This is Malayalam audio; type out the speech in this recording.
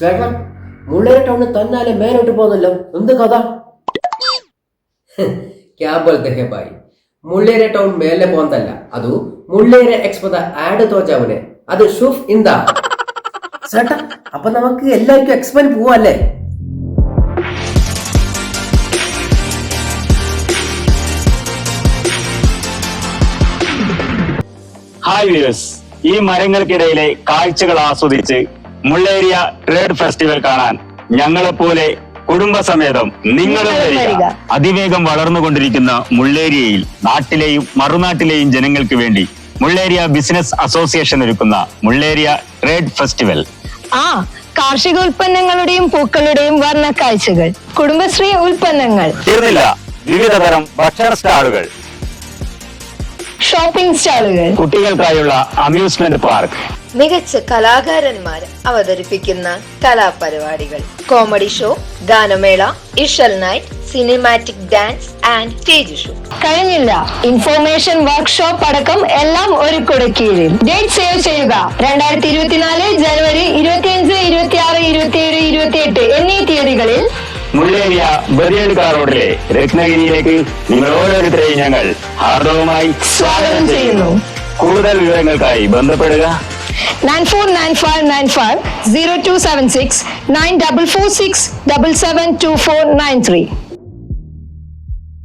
ചേട്ടാ മുള്ളേര ടൗണിൽ തന്നാലേ മേലോട്ട് പോകുന്നല്ലോ. എന്ത് കഥ? ക്യാ പോലത്തെ ഹെ ഭായി മുള്ളേര ടൗൺ മേലെ പോകുന്നതല്ല അത് മുള്ളേര എക്സ്പത ആഡ് തോച്ചാവനെ അത് ഷുഫ് ഇന്താ ചേട്ടാ അപ്പൊ നമുക്ക് എല്ലാവർക്കും എക്സ്പെൻ പോവാല്ലേ? ഹായ് വ്യൂസ് ഈ മരങ്ങൾക്കിടയിലെ കാഴ്ചകൾ ആസ്വദിച്ച് മുള്ളേരിയ ട്രേഡ് ഫെസ്റ്റിവൽ കാണാൻ ഞങ്ങളെപ്പോലെ കുടുംബസമേതം നിങ്ങളും വരിക. അതിവേഗം വളർന്നുകൊണ്ടിരിക്കുന്ന മുള്ളേരിയയിൽ നാട്ടിലെയും മറുനാട്ടിലെയും ജനങ്ങൾക്ക് വേണ്ടി മുള്ളേരിയ ബിസിനസ് അസോസിയേഷൻ ഒരുക്കുന്ന മുള്ളേരിയ ട്രേഡ് ഫെസ്റ്റിവൽ. ആ കാർഷിക ഉൽപ്പന്നങ്ങളുടെയും പൂക്കളുടെയും വർണ കാഴ്ചകൾ കുടുംബശ്രീ ഉൽപ്പന്നങ്ങൾ. തീർന്നില്ല. വിവിധതരം ഭക്ഷണ സ്റ്റാളുകൾ. ഷോപ്പിംഗ് സ്റ്റാളുകൾ. കുട്ടികൾക്കായുള്ള അമ്യൂസ്മെന്റ് പാർക്ക് മികച്ച കലാകാരന്മാർ അവതരിപ്പിക്കുന്ന കലാപരിപാടികൾ. കോമഡി ഷോ ഗാനമേള Ishal night cinematic dance and stage show കഴിഞ്ഞില്ല. ഇൻഫോർമേഷൻ വർക്ക്ഷോപ്പ് അടക്കം എല്ലാം ഒരു കുടക്കീഴിൽ ഡേറ്റ് സേവ് ചെയ്യുക. രണ്ടായിരത്തി ഇരുപത്തിനാല് ജനുവരി ഇരുപത്തിയഞ്ച് ഇരുപത്തിയാറ് ഇരുപത്തിയേഴ് ഇരുപത്തിയെട്ട് എന്നീ തീയതികളിൽ മുള്ളേരിയ ബദിയടുക്ക റോഡിലെ രത്നഗിരിയിലേക്ക് നിങ്ങൾ ഓരോരുത്തരെയും ഞങ്ങൾ ഹാർദവുമായി സ്വാഗതം ചെയ്യുന്നു. കൂടുതൽ വിവരങ്ങൾക്കായി ബന്ധപ്പെടുക. Nine four nine five nine five zero two seven six nine double four six double seven two four nine three